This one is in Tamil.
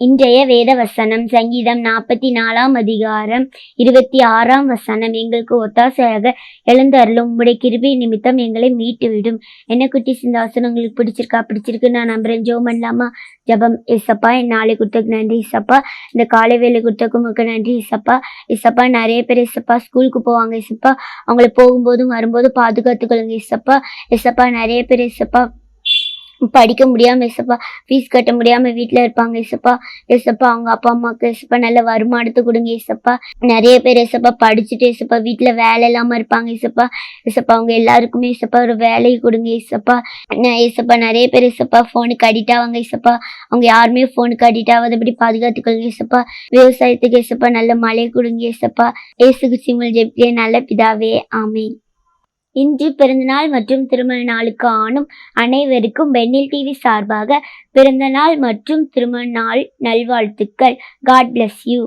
இன்றைய வேத வசனம் சங்கீதம் நாற்பத்தி நாலாம் அதிகாரம் இருபத்தி ஆறாம் வசனம். எங்களுக்கு ஒத்தாசையாக எழுந்தருளும். உங்களுடைய கிருபி நிமித்தம் எங்களை மீட்டு விடும் என்ன குட்டி இந்த வசனம் உங்களுக்கு பிடிச்சிருக்கா? பிடிச்சிருக்கு நான் நம்புறேன். ஜோ பண்ணலாமா? ஜபம். இசப்பா என் நாளை கொடுத்தக்கு நன்றி இசப்பா இந்த காலை வேலை கொடுத்தக்கு உங்களுக்கு நன்றி இசப்பா இசப்பா நிறைய பேர் இசப்பா ஸ்கூலுக்கு போவாங்க இசப்பா அவங்கள போகும்போதும் வரும்போதும் பாதுகாத்துக்கொள்ளுங்க இசப்பா இசப்பா நிறைய பேர் இசப்பா படிக்க முடியாம எசப்பா ஃபீஸ் கட்ட முடியாம வீட்டில் இருப்பாங்க எசப்பா எசப்பா அவங்க அப்பா அம்மாவுக்கு எசப்பா நல்ல வருமானத்தை கொடுங்க எசப்பா நிறைய பேர் எசப்பா படிச்சுட்டு எசப்பா வீட்டில் வேலை இல்லாம இருப்பாங்க எசப்பா எசப்பா அவங்க எல்லாருக்குமே எசப்பா ஒரு வேலையை கொடுங்க எசப்பா எசப்பா நிறைய பேர் எசப்பா ஃபோனுக்கு அடிக்ட் ஆவாங்க எசப்பா அவங்க யாருமே ஃபோனுக்கு அடிக்ட் ஆகாதபடி பாதுகாத்துக்கொள்ளுங்க எசப்பா விவசாயத்துக்கு எசப்பா நல்ல மழை கொடுங்க எசப்பா ஏசுக்கு சிம்மல் ஜெபிக்கே நல்ல பிதாவே ஆமென். இன்று பிறந்தநாள் மற்றும் திருமண நாளுக்கு ஆணும் அனைவருக்கும் பெண்ணில் டிவி சார்பாக பிறந்தநாள் மற்றும் திருமண நாள் நல்வாழ்த்துக்கள். God bless you